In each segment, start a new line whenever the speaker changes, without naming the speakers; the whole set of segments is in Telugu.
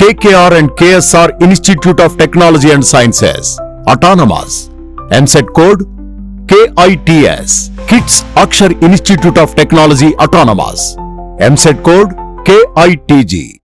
KKR and KSR Institute of Technology and Sciences, Autonomous, MCET code KITS, KITS Akshar Institute of Technology Autonomous, MCET code KITG.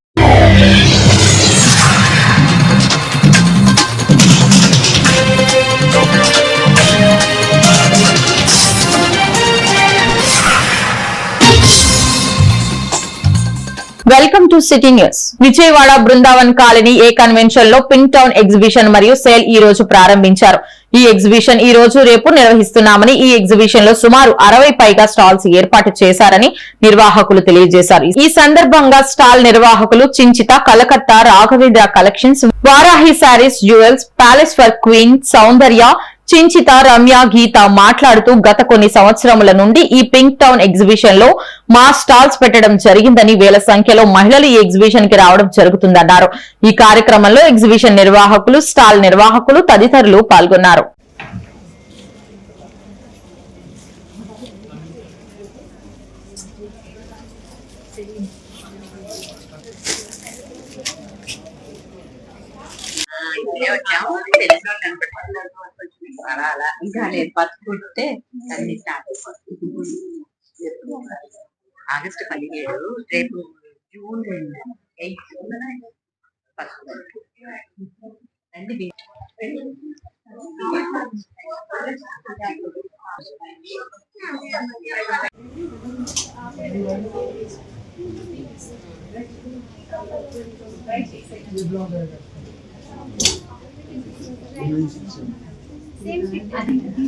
Welcome to city news Vijayawada Brindavan colony A convention లో పిన్ టౌన్ ఎగ్జిబిషన్ మరియు సేల్ ఈ రోజు ప్రారంభించారు ఈ ఎగ్జిబిషన్ ఈ రోజు రేపు నిర్వహిస్తున్నామని ఈ ఎగ్జిబిషన్ లో సుమారు అరవై పైగా స్టాల్స్ ఏర్పాటు చేశారని నిర్వాహకులు తెలియజేశారు ఈ సందర్భంగా స్టాల్ నిర్వాహకులు Chinchita Calcutta Raghavendra collections Varahi sarees jewels palace for queen Soundarya Chinchita Ramya Geetha మాట్లాడుతూ గత కొన్ని సంవత్సరముల నుండి ఈ పింక్ టౌన్ ఎగ్జిబిషన్ లో మా స్టాల్స్ పెట్టడం జరిగిందని వేల సంఖ్యలో మహిళలు ఈ ఎగ్జిబిషన్ కి రావడం జరుగుతుందన్నారు ఈ కార్యక్రమంలో ఎగ్జిబిషన్ నిర్వాహకులు స్టాల్ నిర్వాహకులు తదితరులు పాల్గొన్నారు
Thank you. ఇంకా నేను బతుకుంటే తల్లి ఆగస్టు పదిహేడు రేపు జూన్ ఎయిట్ రండి ఎయిత్ ఫస్ట్ రండి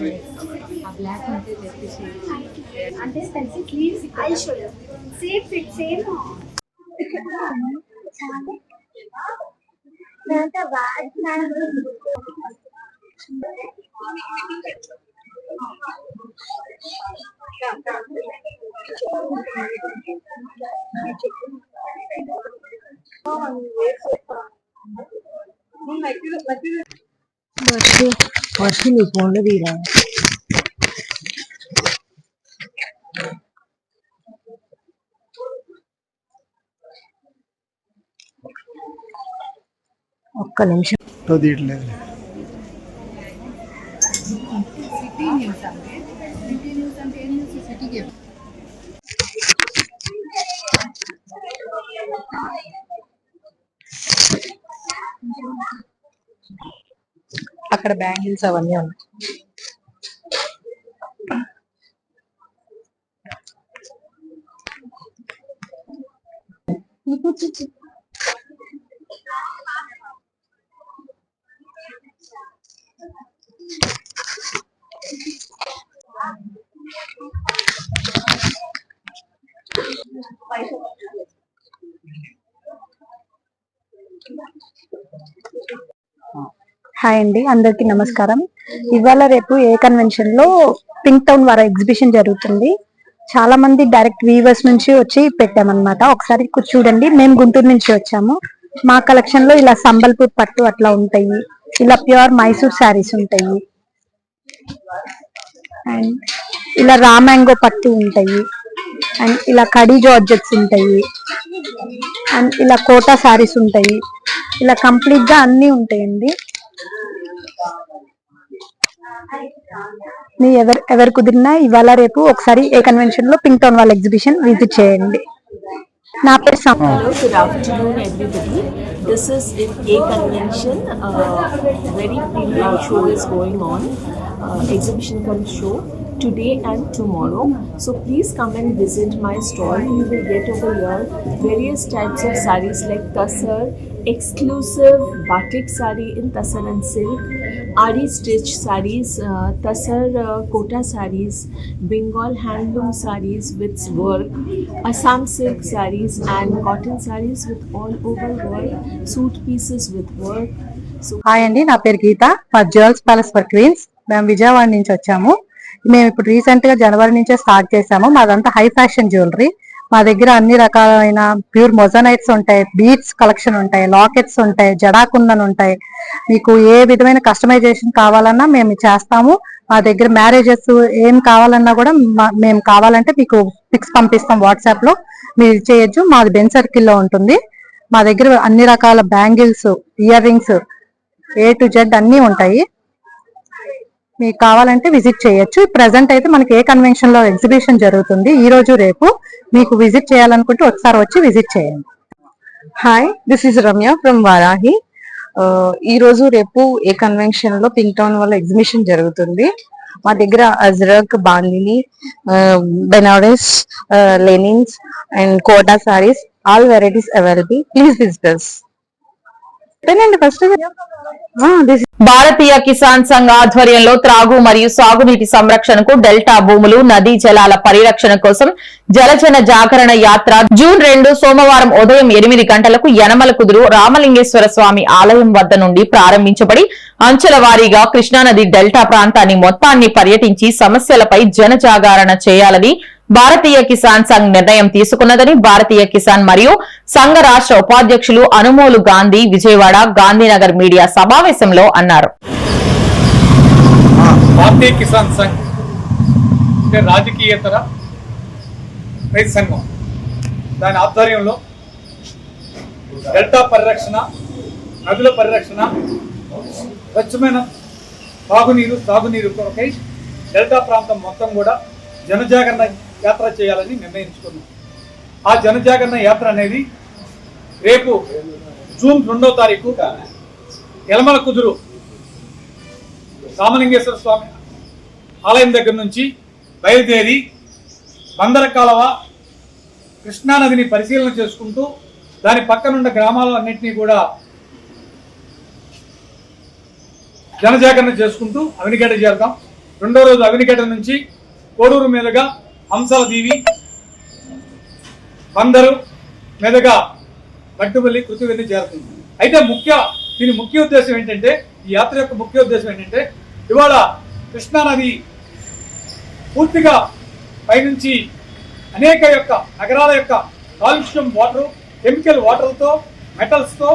మీ-
అంటే కలిసి sleeves I show same fit same నాట వాడ్
ఫస్ట్ నీ ఫోన్లో తీరా ఒక్క నిమిషం
ఫోటో తీయట్లేదు
అక్కడ బ్యాంగిల్స్ అవన్నీ ఉన్నాయి
హాయ్ అండి అందరికి నమస్కారం ఇవాళ రేపు ఏ కన్వెన్షన్ లో పింక్ టౌన్ వారి ఎగ్జిబిషన్ జరుగుతుంది చాలా మంది డైరెక్ట్ వీవర్స్ నుంచి వచ్చి పెట్టామన్నమాట ఒకసారి చూడండి మేము గుంటూరు నుంచి వచ్చాము మా కలెక్షన్ లో ఇలా సంబల్పూర్ పట్టు అట్లా ఉంటాయి ఇలా ప్యూర్ మైసూర్ శారీస్ ఉంటాయి అండ్ ఇలా రామాంగో పట్టు ఉంటాయి అండ్ ఇలా కడీ జార్జెట్స్ ఉంటాయి ఇలా కోటా శారీస్ ఉంటాయి ఇలా కంప్లీట్ గా అన్ని ఉంటాయండి మీ ఎవరు ఎవరు కుదిరినా ఇవాళ రేపు ఒకసారి ఏ కన్వెన్షన్ లో పింక్ టౌన్ వాళ్ళ ఎగ్జిబిషన్ విజిట్ చేయండి నా పేరు
good afternoon everybody this is A convention very show is going on exhibition come show today and tomorrow. So please come and visit my store. You will get over here various types of saris like tassar, exclusive batik sari in tassar and silk, ari stitch saris, uh, tassar uh, kota saris, Bengal handloom saris with work, Assam silk saris and cotton saris with all over world, suit pieces with work.
Hi అండి నా పేరు గీత మా జ్యువెల్స్ ప్యాలెస్ ఫర్ క్వీన్స్ మేము విజయవాడ నుంచి వచ్చాము మేము ఇప్పుడు రీసెంట్ గా జనవరి నుంచే స్టార్ట్ చేసాము మాదంతా హై ఫ్యాషన్ జ్యువెలరీ మా దగ్గర అన్ని రకాలైన ప్యూర్ మొజనైట్స్ ఉంటాయి బీట్స్ కలెక్షన్ ఉంటాయి లాకెట్స్ ఉంటాయి జడాకుందన్ ఉంటాయి మీకు ఏ విధమైన కస్టమైజేషన్ కావాలన్నా మేము చేస్తాము మా దగ్గర మ్యారేజెస్ ఏం కావాలన్నా కూడా మేము కావాలంటే మీకు పిక్స్ పంపిస్తాం వాట్సాప్ లో మీరు చేయొచ్చు మాది బెన్ సర్కిల్ లో ఉంటుంది మా దగ్గర అన్ని రకాల bangles earrings A to Z అన్నీ ఉంటాయి మీకు కావాలంటే విజిట్ చేయొచ్చు ప్రజెంట్ అయితే మనకి ఏ కన్వెన్షన్ లో ఎగ్జిబిషన్ జరుగుతుంది ఈ రోజు రేపు మీకు విజిట్ చేయాలనుకుంటే ఒకసారి వచ్చి విజిట్ చేయండి
hi this is Ramya from Varahi ఈ రోజు రేపు ఏ కన్వెన్షన్ లో పింక్ టౌన్ వల్ల ఎగ్జిబిషన్ జరుగుతుంది మా దగ్గర Ajrak Bandhani Benares linens and Kota sarees all varieties available please visitors
Bharatiya Kisan Sangh ఆధ్వర్యంలో త్రాగు మరియు సాగునీటి సంరక్షణకు డెల్టా భూములు నదీ జలాల పరిరక్షణ కోసం జలజన జాగరణ యాత్ర జూన్ రెండు సోమవారం ఉదయం ఎనిమిది గంటలకు యనమల కుదురు రామలింగేశ్వర స్వామి ఆలయం వద్ద నుండి ప్రారంభించబడి అంచెల వారీగా కృష్ణానది డెల్టా ప్రాంతాన్ని మొత్తాన్ని పర్యటించి సమస్యలపై జన చేయాలని భారతీయ కిసాన్ సంఘ్ నిర్ణయం తీసుకున్నదని భారతీయ కిసాన్ మరియు సంఘ రాష్ట్ర ఉపాధ్యక్షులు అనుమోలు గాంధీ విజయవాడ గాంధీనగర్ మీడియా సమావేశంలో అన్నారు
భారతీయ కిసాన్ సంఘ్ అంటే రాజకీయేతర రైతు సంఘం దాని ఆధ్వర్యంలో డెల్టా పరిరక్షణ నదుల పరిరక్షణ స్వచ్ఛమైన తాగునీరు తాగునీరు కొరకై డెల్టా ప్రాంతం మొత్తం కూడా జనజాగరణ యాత్ర చేయాలని నిర్ణయించుకున్నాం ఆ జనజాగరణ యాత్ర అనేది రేపు జూన్ రెండో తారీఖు ఎలమల కుదురు రామలింగేశ్వర స్వామి ఆలయం దగ్గర నుంచి బయలుదేరి బందర కాలవ కృష్ణానదిని పరిశీలన చేసుకుంటూ దాని పక్కనున్న గ్రామాల అన్నింటినీ కూడా జనజాగరణ చేసుకుంటూ అవినిగడ్డ చేరుతాం రెండో రోజు అవినిగడ్డ నుంచి కోడూరు మీదుగా హంసల దీవి బందరు మీదుగా గట్టుబల్లి కృతివెల్లి చేరుతుంది అయితే ముఖ్య దీని ముఖ్య ఉద్దేశం ఏంటంటే ఈ యాత్ర యొక్క ముఖ్య ఉద్దేశం ఏంటంటే ఇవాళ కృష్ణానది పూర్తిగా పైనుంచి అనేక యొక్క నగరాల యొక్క కాలుష్యం వాటర్ కెమికల్ వాటర్తో మెటల్స్తో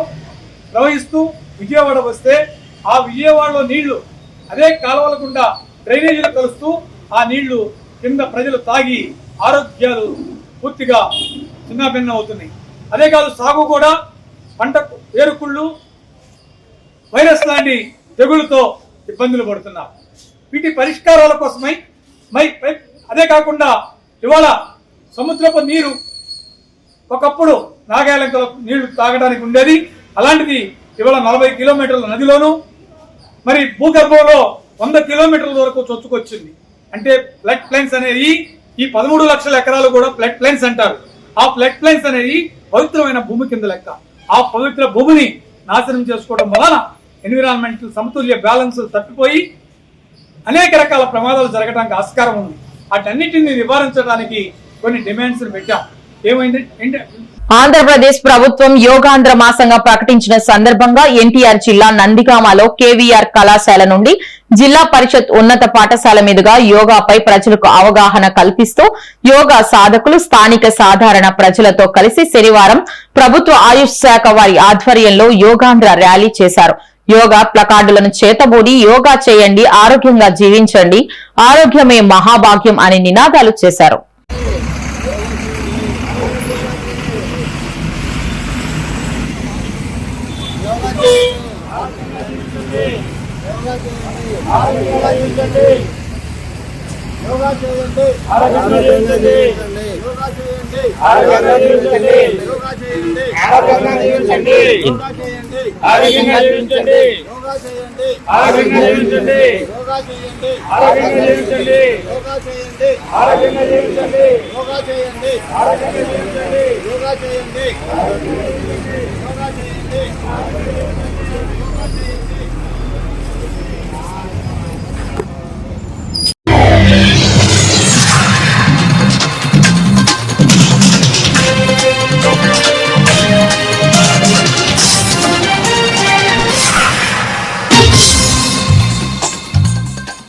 ప్రవహిస్తూ విజయవాడ వస్తే ఆ విజయవాడలో నీళ్లు అదే కాలువల గుండా డ్రైనేజీలు కలుస్తూ ఆ నీళ్లు కింద ప్రజలు తాగి ఆరోగ్యాలు పూర్తిగా చిన్నాభిన్నం అవుతున్నాయి అదే కాదు సాగు కూడా పంట వేరుకుళ్ళు వైరస్ లాంటి తెగులతో ఇబ్బందులు పడుతున్నారు వీటి పరిష్కారాల కోసమై మై అదే కాకుండా ఇవాళ సముద్రపు నీరు ఒకప్పుడు నాగాలంక నీళ్లు తాగడానికి ఉండేది అలాంటిది ఇవాళ నలభై కిలోమీటర్ల నదిలోను మరి భూగర్భంలో వంద కిలోమీటర్ల వరకు చొచ్చుకొచ్చింది అంటే ఫ్లడ్ ప్లైన్స్ అనేది ఈ పదమూడు లక్షల ఎకరాలు కూడా ఫ్లడ్ ప్లైన్స్ అంటారు ఆ ఫ్లడ్ ప్లైన్స్ అనేది పవిత్రమైన భూమి కింద లెక్క ఆ పవిత్ర భూమిని నాశనం చేసుకోవడం వలన ఎన్విరాన్మెంట్ సమతుల్య బ్యాలెన్స్ తప్పిపోయి అనేక రకాల ప్రమాదాలు జరగడానికి ఆస్కారం ఉంది వాటన్నిటిని నివారించడానికి కొన్ని డిమాండ్స్ పెట్టాం ఏమైంది
ఆంధ్రప్రదేశ్ ప్రభుత్వం యోగాంధ్ర మాసంగా ప్రకటించిన సందర్భంగా ఎన్టీఆర్ జిల్లా నందిగామలో కేవీఆర్ కళాశాల నుండి జిల్లా పరిషత్ ఉన్నత పాఠశాల మీదుగా యోగాపై ప్రజలకు అవగాహన కల్పిస్తూ యోగా సాధకులు స్థానిక సాధారణ ప్రజలతో కలిసి శనివారం ప్రభుత్వ ఆయుష్ శాఖ వారి ఆధ్వర్యంలో యోగాంధ్ర ర్యాలీ చేశారు యోగా ప్లకార్డులను చేతబూడి యోగా చేయండి ఆరోగ్యంగా జీవించండి ఆరోగ్యమే మహాభాగ్యం అనే నినాదాలు చేశారు
యోగా చేయండి యోగా చేయండి యోగా చేయండి యోగా చేయండి యోగా చేయండి యోగా చేయండి యోగా చేయండి ఆరోగ్యం చేయండి యోగా చేయండి ఆరోగ్యం యోగా చేయండి యోగా చేయండి యోగా చేయండి